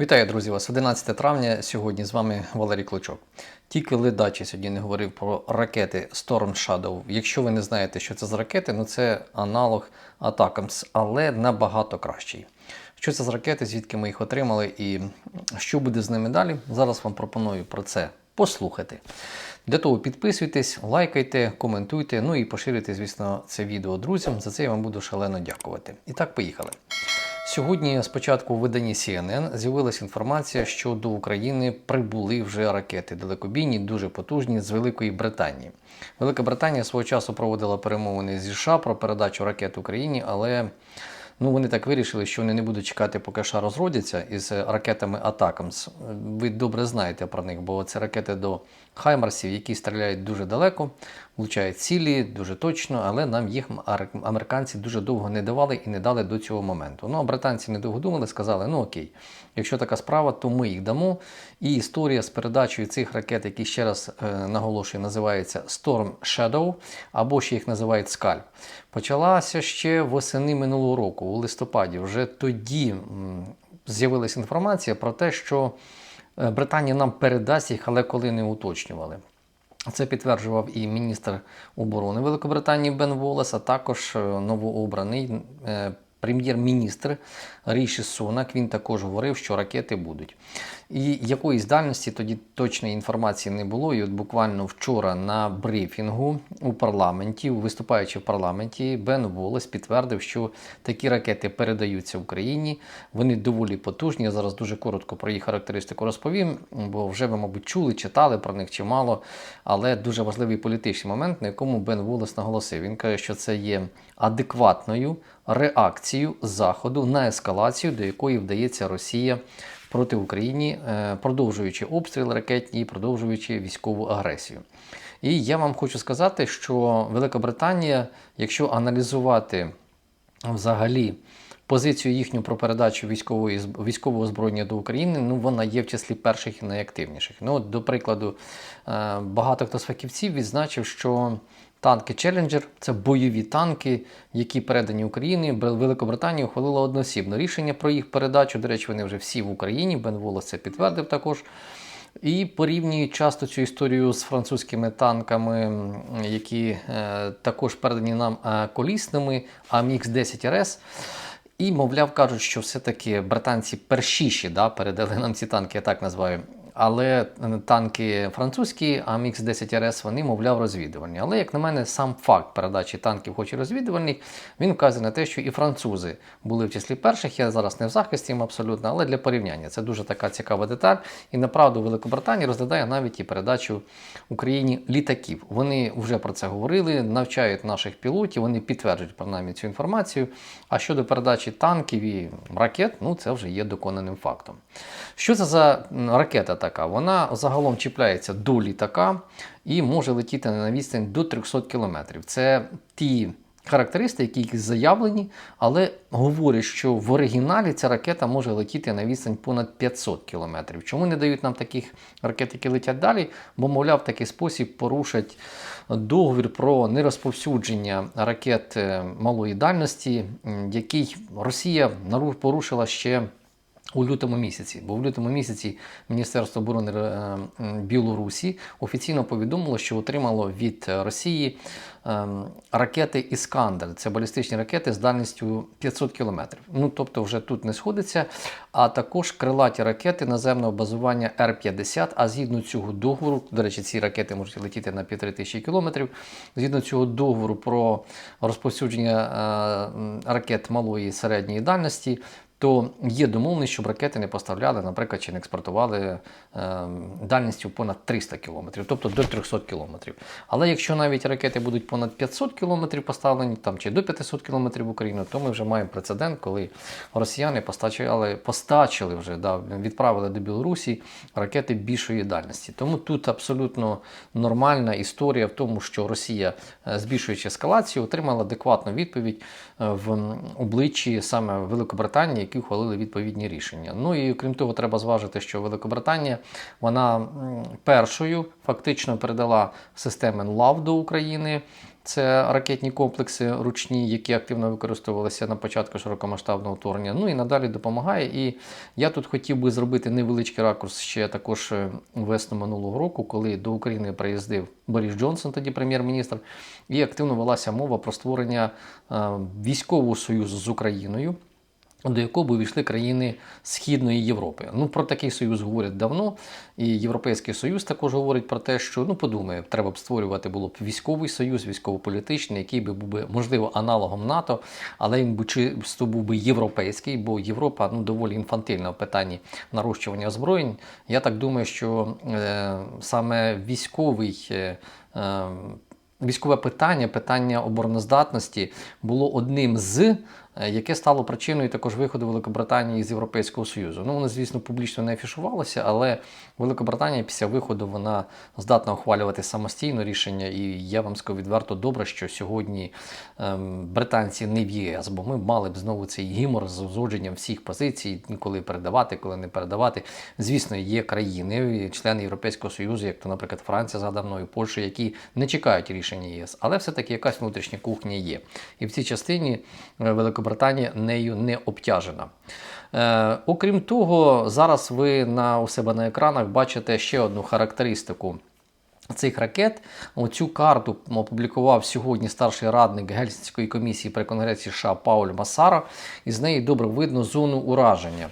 Вітаю, друзі! Вас 11 травня. Сьогодні з вами Валерій Клочок. Тільки ледачі сьогодні не говорив про ракети Storm Shadow. Якщо ви не знаєте, що це за ракети, ну це аналог Атакамс, але набагато кращий. Що це за ракети, звідки ми їх отримали і що буде з ними далі? Зараз вам пропоную про це послухати. Для того підписуйтесь, лайкайте, коментуйте, ну і поширюйте, звісно, це відео друзям. За це я вам буду шалено дякувати. І так, поїхали. Сьогодні, спочатку в виданні CNN, з'явилася інформація, що до України прибули вже ракети далекобійні, дуже потужні з Великої Британії. Велика Британія свого часу проводила перемовини зі США про передачу ракет Україні, але ну, вони так вирішили, що вони не будуть чекати, поки США розродяться із ракетами Атакамс. Ви добре знаєте про них, бо це ракети до Хаймарсів, які стріляють дуже далеко, влучають цілі дуже точно, але нам їх американці дуже довго не давали і не дали до цього моменту. Ну а британці недовго думали, сказали: ну окей, якщо така справа, то ми їх дамо. І історія з передачею цих ракет, які ще раз е, наголошую, називається Storm Shadow, або ще їх називають Scalp, почалася ще восени минулого року, у листопаді. Вже тоді з'явилася інформація про те, що е, Британія нам передасть їх, але коли не уточнювали. Це підтверджував і міністр оборони Великобританії Бен Волес, а також е, новообраний е, прем'єр-міністр Ріші Сунак. Він також говорив, що ракети будуть. І якоїсь дальності тоді точної інформації не було. І от буквально вчора на брифінгу у парламенті, виступаючи в парламенті, Бен Волес підтвердив, що такі ракети передаються Україні. Вони доволі потужні. Я зараз дуже коротко про їх характеристику розповім, бо вже ви, мабуть, чули, читали про них чимало. Але дуже важливий політичний момент, на якому Бен Волес наголосив. Він каже, що це є адекватною реакцією Заходу на ескалацію, до якої вдається Росія проти України, е, продовжуючи обстріл ракетні продовжуючи військову агресію. І я вам хочу сказати, що Велика Британія, якщо аналізувати взагалі позицію їхню про передачу військової військового озброєння до України, ну вона є в числі перших і найактивніших. Ну, до прикладу, е, багато хто з фахівців відзначив, що Танки Челленджер це бойові танки, які передані Україні. Великобританія ухвалила одноосібно рішення про їх передачу. До речі, вони вже всі в Україні. Бен Волос це підтвердив також. І порівнюють часто цю історію з французькими танками, які е, також передані нам е, колісними, амікс 10 РС. І, мовляв, кажуть, що все-таки британці першіші да, передали нам ці танки, я так називаю. Але танки французькі, амікс 10 РС, вони, мовляв, розвідувальні. Але, як на мене, сам факт передачі танків, хоч і розвідувальних, він вказує на те, що і французи були в числі перших. Я зараз не в захисті їм абсолютно, але для порівняння це дуже така цікава деталь. І направду Великобританія розглядає навіть і передачу Україні літаків. Вони вже про це говорили, навчають наших пілотів, вони підтверджують принаймні цю інформацію. А щодо передачі танків і ракет, ну це вже є доконаним фактом. Що це за ракета така? Вона загалом чіпляється до літака і може летіти на відстань до 300 км. Це ті характеристики, які заявлені, але говорять, що в оригіналі ця ракета може летіти на відстань понад 500 км. Чому не дають нам таких ракет, які летять далі? Бо, мовляв, в такий спосіб порушать договір про нерозповсюдження ракет е, малої дальності, який Росія порушила ще. У лютому місяці, бо в лютому місяці Міністерство оборони е, Білорусі офіційно повідомило, що отримало від Росії ем, ракети Іскандер. Це балістичні ракети з дальністю 500 кілометрів. Ну тобто, вже тут не сходиться. А також крилаті ракети наземного базування Р-50. А згідно цього договору, до речі, ці ракети можуть летіти на півтори тисячі кілометрів. Згідно цього договору про розповсюдження е, ракет малої і середньої дальності то є домовленість, щоб ракети не поставляли, наприклад, чи не експортували е, дальністю понад 300 км, тобто до 300 км. Але якщо навіть ракети будуть понад 500 км поставлені, там чи до 500 км в Україну, то ми вже маємо прецедент, коли росіяни постачали, постачили вже да, відправили до Білорусі ракети більшої дальності. Тому тут абсолютно нормальна історія в тому, що Росія, е, збільшуючи ескалацію, отримала адекватну відповідь е, в обличчі саме Великобританії які ухвалили відповідні рішення. Ну і крім того, треба зважити, що Великобританія вона першою фактично передала системи ЛАВ до України. Це ракетні комплекси ручні, які активно використовувалися на початку широкомасштабного вторгнення. Ну і надалі допомагає. І я тут хотів би зробити невеличкий ракурс ще також е, весну минулого року, коли до України приїздив Борис Джонсон, тоді прем'єр-міністр, і активно велася мова про створення е, військового союзу з Україною. До якого б увійшли країни Східної Європи. Ну про такий союз говорять давно, і Європейський Союз також говорить про те, що ну подумає, треба б створювати було б військовий союз, військово-політичний, який би був би можливо аналогом НАТО, але він би чисто був би європейський, бо Європа ну доволі інфантильна в питанні нарощування озброєнь. Я так думаю, що е, саме військовий. Е, е, Військове питання, питання обороноздатності було одним з, яке стало причиною також виходу Великобританії з Європейського Союзу. Ну, воно, звісно, публічно не афішувалося, але Великобританія після виходу вона здатна ухвалювати самостійно рішення. І я вам скажу відверто добре, що сьогодні ем, британці не в ЄС, бо ми мали б знову цей гімор з узгодженням всіх позицій, коли передавати, коли не передавати. Звісно, є країни, члени Європейського Союзу, як то, наприклад, Франція згадав мною, Польща, які не чекають рішення ЄС, але все-таки якась внутрішня кухня є. І в цій частині е, Великобританія нею не обтяжена. Е, окрім того, зараз ви на, у себе на екранах бачите ще одну характеристику. Цих ракет оцю карту опублікував сьогодні старший радник Гельсінської комісії при Конгресі США Пауль Масаро, і з неї добре видно зону ураження.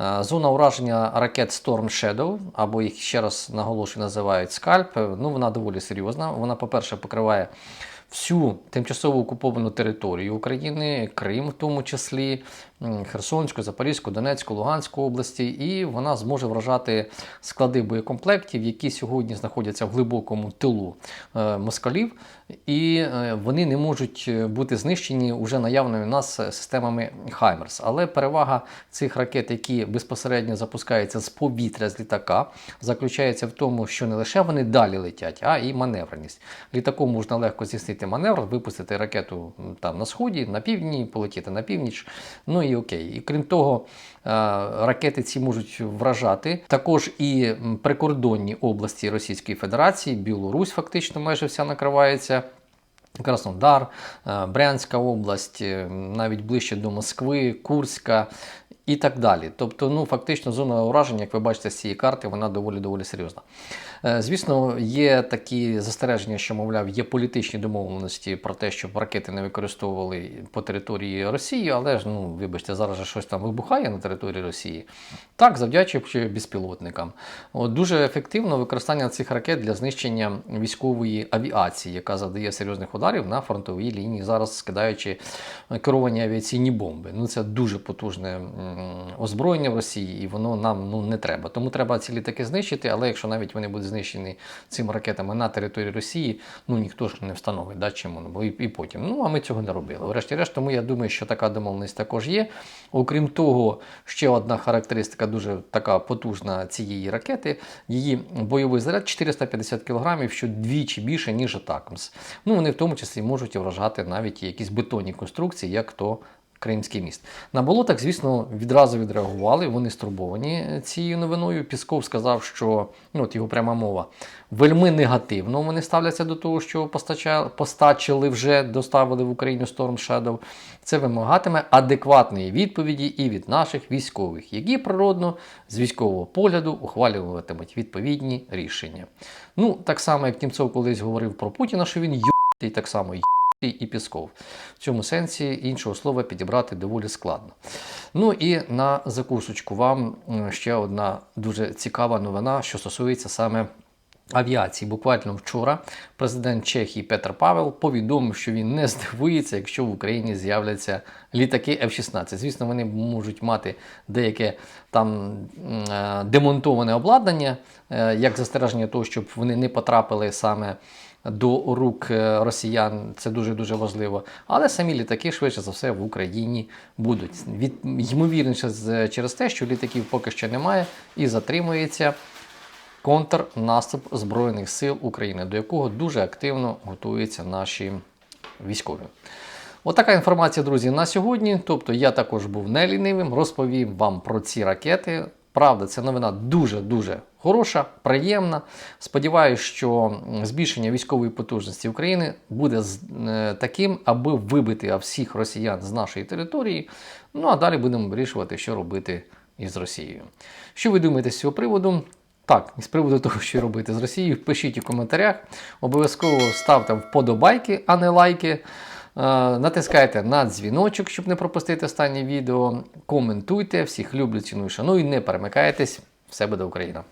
Е, Зона ураження ракет Storm Shadow, або їх ще раз наголошую, називають скальп. Ну, вона доволі серйозна. Вона, по-перше, покриває всю тимчасово окуповану територію України, Крим в тому числі, Херсонську, Запорізьку, Донецьку, Луганську області, і вона зможе вражати склади боєкомплектів, які сьогодні знаходяться в глибокому тилу е, москалів, і е, вони не можуть е, бути знищені уже наявними у нас системами Хаймерс. Але перевага цих ракет, які безпосередньо запускаються з повітря з літака, заключається в тому, що не лише вони далі летять, а і маневреність. Літаком можна легко здійснити маневр, випустити ракету там на сході, на півдні, полетіти на північ. Ну і окей. І крім того, е, ракети ці можуть вражати також і прикордонні області Російської Федерації, Білорусь фактично майже вся накривається. Краснодар, е, Брянська область, е, навіть ближче до Москви, Курська і так далі. Тобто, ну фактично, зона ураження, як ви бачите з цієї карти, вона доволі доволі серйозна. Е, Звісно, є такі застереження, що, мовляв, є політичні домовленості про те, щоб ракети не використовували по території Росії, але ж, ну, вибачте, зараз же щось там вибухає на території Росії. Так, завдячуючи безпілотникам. От, дуже ефективно використання цих ракет для знищення військової авіації, яка завдає серйозних ударів на фронтовій лінії, зараз скидаючи керовані авіаційні бомби. Ну, це дуже потужне озброєння в Росії, і воно нам ну, не треба. Тому треба ці літаки знищити, але якщо навіть вони будуть знищені цими ракетами на території Росії, ну ніхто ж не встановить, да, чим воно, бо і, і потім. Ну, а ми цього не робили. Врешті-решт, тому я думаю, що така домовленість також є. Окрім того, ще одна характеристика дуже така потужна цієї ракети. Її бойовий заряд 450 кг, що двічі більше, ніж Атакамс. Ну, вони в тому числі можуть вражати навіть якісь бетонні конструкції, як то Кримський міст. На болотах, звісно, відразу відреагували, вони стурбовані цією новиною. Пісков сказав, що ну, от його пряма мова вельми негативно вони ставляться до того, що постача- постачили вже, доставили в Україну Storm Shadow. Це вимагатиме адекватної відповіді і від наших військових, які природно з військового погляду ухвалюватимуть відповідні рішення. Ну, так само, як Тімцов колись говорив про Путіна, що він й***й, так само й і Пісков. В цьому сенсі іншого слова підібрати доволі складно. Ну і на закусочку вам ще одна дуже цікава новина, що стосується саме. Авіації буквально вчора президент Чехії Петр Павел повідомив, що він не здивується, якщо в Україні з'являться літаки F-16. Звісно, вони можуть мати деяке там е, демонтоване обладнання, е, як застереження того, щоб вони не потрапили саме до рук е, росіян. Це дуже дуже важливо. Але самі літаки швидше за все в Україні будуть. Від ймовірніше через те, що літаків поки що немає і затримується контрнаступ Збройних сил України, до якого дуже активно готуються наші військові. Отака інформація, друзі, на сьогодні. Тобто я також був не лінивим, розповім вам про ці ракети. Правда, ця новина дуже-дуже хороша, приємна. Сподіваюсь, що збільшення військової потужності України буде е, таким, аби вибити всіх росіян з нашої території. Ну а далі будемо вирішувати, що робити із Росією. Що ви думаєте з цього приводу? Так, з приводу того, що робити з Росією, пишіть у коментарях. Обов'язково ставте вподобайки, а не лайки. Е, Натискайте на дзвіночок, щоб не пропустити останнє відео. Коментуйте, всіх люблю, ціную, шаную, не перемикайтесь. Все буде Україна!